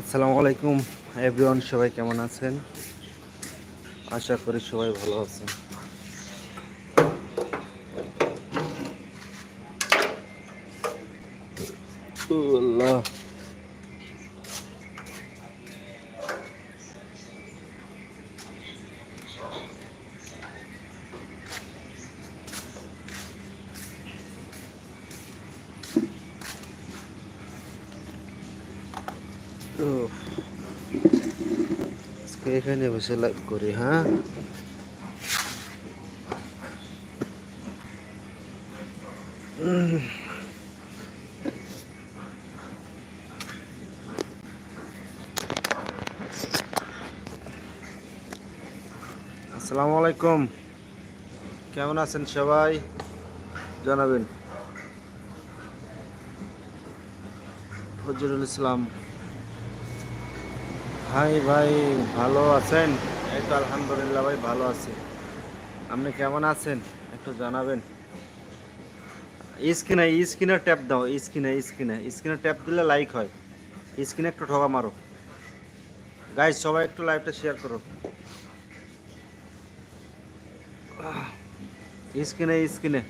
আসসালামু আলাইকুম। এভরিওয়ান সবাই কেমন আছেন? আশা করি সবাই ভালো আছেন। আল্লাহ। আজকে এখানে বসে লাইভ করি হ্যাঁ? আসসালামু আলাইকুম কেমন আছেন সবাই? জানাবেন। ফজরুল ইসলাম। হাই ভাই, ভালো আছেন? এই তো আলহামদুলিল্লাহ ভাই, ভালো আছি। আপনি কেমন আছেন? একটু জানাবেন। স্ক্রিনে স্ক্রিনে ট্যাপ দাও, স্ক্রিনে স্ক্রিনে। স্ক্রিনে ট্যাপ দিলে লাইক হয়। স্ক্রিনে একটু ঠকা মারো। গাইজ সবাই একটু লাইভটা শেয়ার করো। স্ক্রিনে স্ক্রিনে।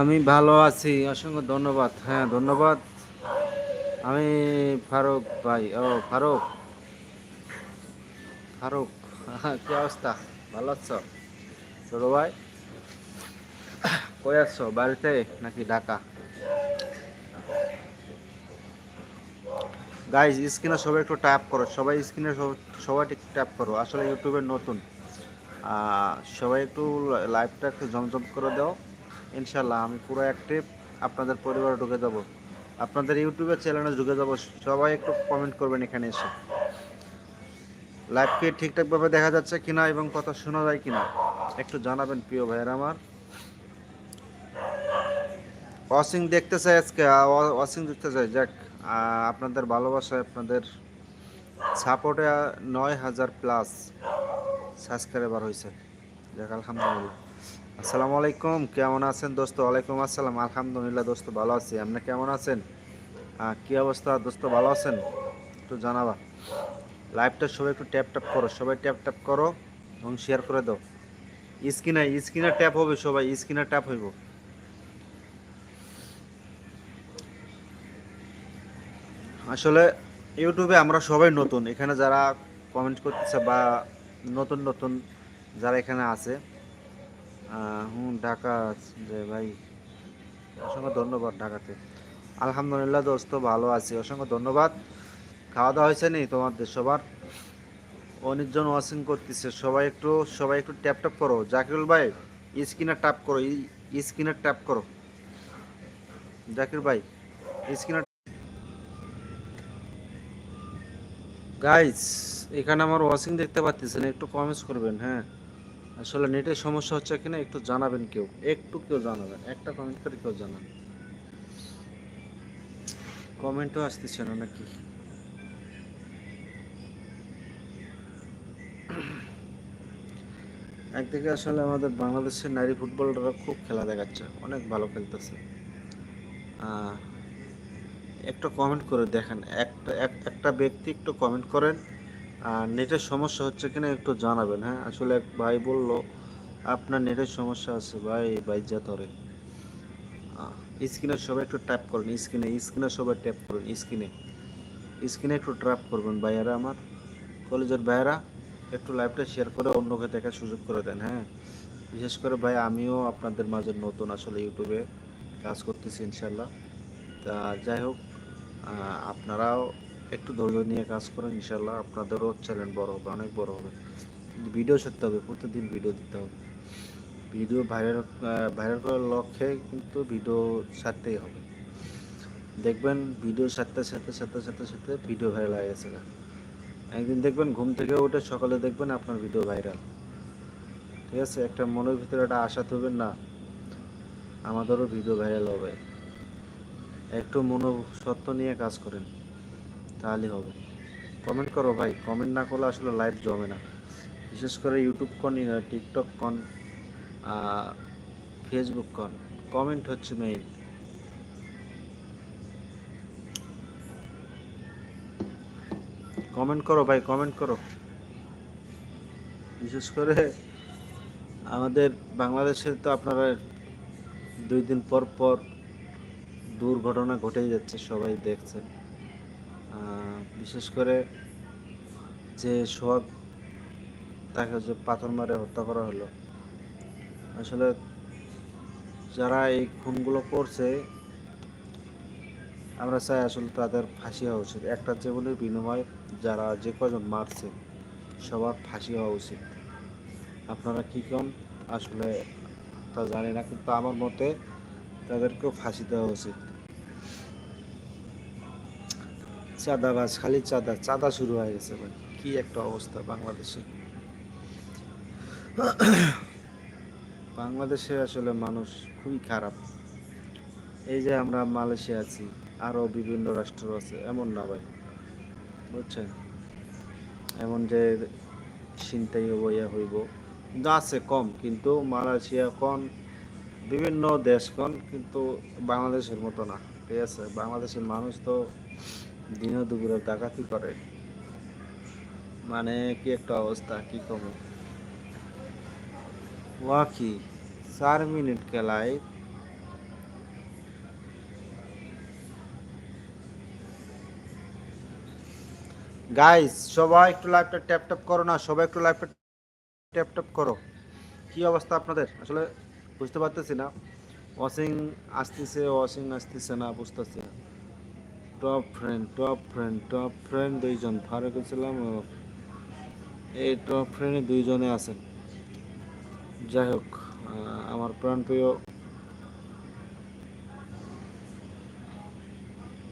আমি ভালো আছি। অসংখ্য ধন্যবাদ। হ্যাঁ ধন্যবাদ। আমি ফারুক ভাই, ও ফারুক। ফারুক, কি অবস্থা? ভালো আছো? ছোট ভাই? কই আছো? বাড়িতে নাকি ঢাকা? গাইজ স্ক্রিনে সবাই একটু ট্যাপ করো। সবাই স্ক্রিনে সবাই ট্যাপ করো। আসলে ইউটিউবে নতুন। সবাই একটু লাইভটা একটু জমজম করে দাও। ইনশাল্লাহ আমি পুরো অ্যাক্টিভ আপনাদের পরিবারে ঢুকে যাব। আপনাদের ইউটিউবের চ্যানেলে ঢুকে যাব। সবাই একটু কমেন্ট করবেন এখানে এসে। লাইভকে ঠিকঠাকভাবে দেখা যাচ্ছে কিনা এবং কথা শোনা যায় কিনা, একটু জানাবেন প্রিয় ভাইয়ের আমার। ওয়াশিং দেখতে চাই আজকে ওয়াশিং দেখতে চাই যাক আপনাদের ভালোবাসায় আপনাদের সাপোর্টে নয় হাজার প্লাস সাবস্ক্রাইবার হয়েছে। যাক, আলহামদুলিল্লাহ। আসসালামু আলাইকুম, কেমন আছেন দোস্ত? ওয়ালাইকুম আসসালাম। আলহামদুলিল্লাহ দোস্ত, ভালো আছি। আপনি কেমন আছেন? কি অবস্থা দোস্ত, ভালো আছেন? একটু জানাবা। লাইভটা সবাই একটু ট্যাপ ট্যাপ করো, সবাই ট্যাপ ট্যাপ করো এবং শেয়ার করে দাও। স্ক্রিনে স্ক্রিনে ট্যাপ হবে সবাই, স্ক্রিনে ট্যাপ হইব। আসলে ইউটিউবে আমরা সবাই নতুন। এখানে যারা কমেন্ট করতেছে বা নতুন নতুন যারা এখানে আছে হুম, ঢাকা যে ভাই, অসংখ্য ধন্যবাদ ঢাকাতে। আলহামদুলিল্লাহ দোস্ত, ভালো আছি, অসংখ্য ধন্যবাদ। খাওয়া দাওয়া হয়েছে নি তোমাদের সবার? অনেকজন ওয়াশিং করতেছে, সবাই একটু সবাই একটু ট্যাপ ট্যাপ করো। জাকিরুল ভাই স্ক্রিনে ট্যাপ করো স্ক্রিনে ট্যাপ করো। জাকির ভাই স্ক্রিনে গাইস এখানে আমার ওয়াশিং দেখতে পাচ্ছেন একটু কমেন্টস করবেন হ্যাঁ। আসলে নেটের সমস্যা হচ্ছে কিনা একটু জানাবেন কেউ। একটু কেউ জানাবেন একটা কমেন্ট করে কেউ জানাবেন কমেন্টও আসতেছে না নাকি? একদিকে আসলে আমাদের বাংলাদেশের নারী ফুটবলাররা খুব খেলা দেখাচ্ছে, অনেক ভালো খেলতেছে। একটা কমেন্ট করে দেখেন। একটা, এক- একটা ব্যক্তি একটু কমেন্ট করেন। আর নেটের সমস্যা হচ্ছে কিনা একটু জানাবেন হ্যাঁ? আসলে এক ভাই বলল, আপনার নেটের সমস্যা আছে ভাই বাইজা ধরে। স্ক্রিনে সবাই একটু ট্যাপ করেন, স্ক্রিনে স্ক্রিনে সবাই ট্যাপ করেন, স্ক্রিনে। স্ক্রিনে একটু ট্যাপ করবেন ভাইয়ারা আমার, কলেজের ভাইয়ারা, একটু লাইভটা শেয়ার করে অন্যকে দেখার সুযোগ করে দেন হ্যাঁ? বিশেষ করে ভাই, আমিও আপনাদের মাঝে নতুন আসলে ইউটিউবে কাজ করতেছি ইনশাল্লাহ তা যাই হোক আপনারাও একটু ধৈর্য নিয়ে কাজ করেন ইনশাল্লাহ আপনাদেরও চ্যানেল বড় হবে, অনেক বড় হবে। ভিডিও ছাড়তে হবে, প্রতিদিন ভিডিও দিতে হবে। ভিডিও ভাইরাল ভাইরাল করার লক্ষ্যে কিন্তু ভিডিও ছাড়তেই হবে। দেখবেন ভিডিও ছাড়তে ছাড়তে ছাড়তে ছাড়তে ছাড়তে ভিডিও ভাইরাল হয়ে গেছে। একদিন দেখবেন ঘুম থেকে উঠে সকালে দেখবেন আপনার ভিডিও ভাইরাল ঠিক আছে? একটা মনের ভিতরে একটা আশা থাকবেন না, আমাদেরও ভিডিও ভাইরাল হবে। একটু মনোসত্ব নিয়ে কাজ করেন। তাহলে হবে। কমেন্ট করো ভাই কমেন্ট না করলে আসলে লাইভ জমে না। বিশেষ করে ইউটিউব কন টিকটক কন ফেসবুক কন কমেন্ট হচ্ছে মেইন কমেন্ট করো ভাই কমেন্ট করো। বিশেষ করে আমাদের বাংলাদেশে তো আপনারা দুই দিন পর পর দুর্ঘটনা ঘটেই যাচ্ছে, সবাই দেখছেন। বিশেষ করে যে সোহাগ, তাকে যে পাথর মারে হত্যা করা হলো। আসলে যারা এই খুনগুলো করছে, আমরা চাই আসলে তাদের ফাঁসি হওয়া উচিত। একটা জীবনের বিনিময়, যারা যে কজন মারছে, সবার ফাঁসি হওয়া উচিত। আপনারা কি কম আসলে তা জানি না, কিন্তু আমার মতে তাদেরকেও ফাঁসি দেওয়া উচিত। চাঁদাবাজ, খালি চাঁদা। চাঁদা শুরু হয়ে গেছে ভাই। কি একটা অবস্থা বাংলাদেশে। বাংলাদেশে আসলে মানুষ খুবই খারাপ। এই যে আমরা মালয়েশিয়া আছি, আরও বিভিন্ন রাষ্ট্র আছে, এমন না ভাই। বুঝছেন? এমন যে চিন্তাই হইব, ইয়া হইব। কিন্তু আছে কম, কিন্তু মালয়েশিয়া কোন বিভিন্ন দেশ কোন কিন্তু বাংলাদেশের মতো না। ঠিক আছে? বাংলাদেশের মানুষ তো দিনে দুপুরে ডাকাতি করে? মানে কি একটা অবস্থা? কি কম ওয়াকি, চার মিনিট খেলায়। গাইস সবাই একটু লাইভটা ট্যাপ ট্যাপ করো না, সবাই একটু লাইভটা ট্যাপ ট্যাপ করো। কি অবস্থা আপনাদের? আসলে বুঝতে পারতেছি না। ওয়াশিং আসতেছে ওয়াশিং আসতেছে না, বুঝতেছি না। Top friend top friend top friend দুইজন। ফারুক ইসলাম ও এই টপ ফ্রেন্ডে দুইজনে আছেন। যাই হোক আমার প্রাণপ্রিয়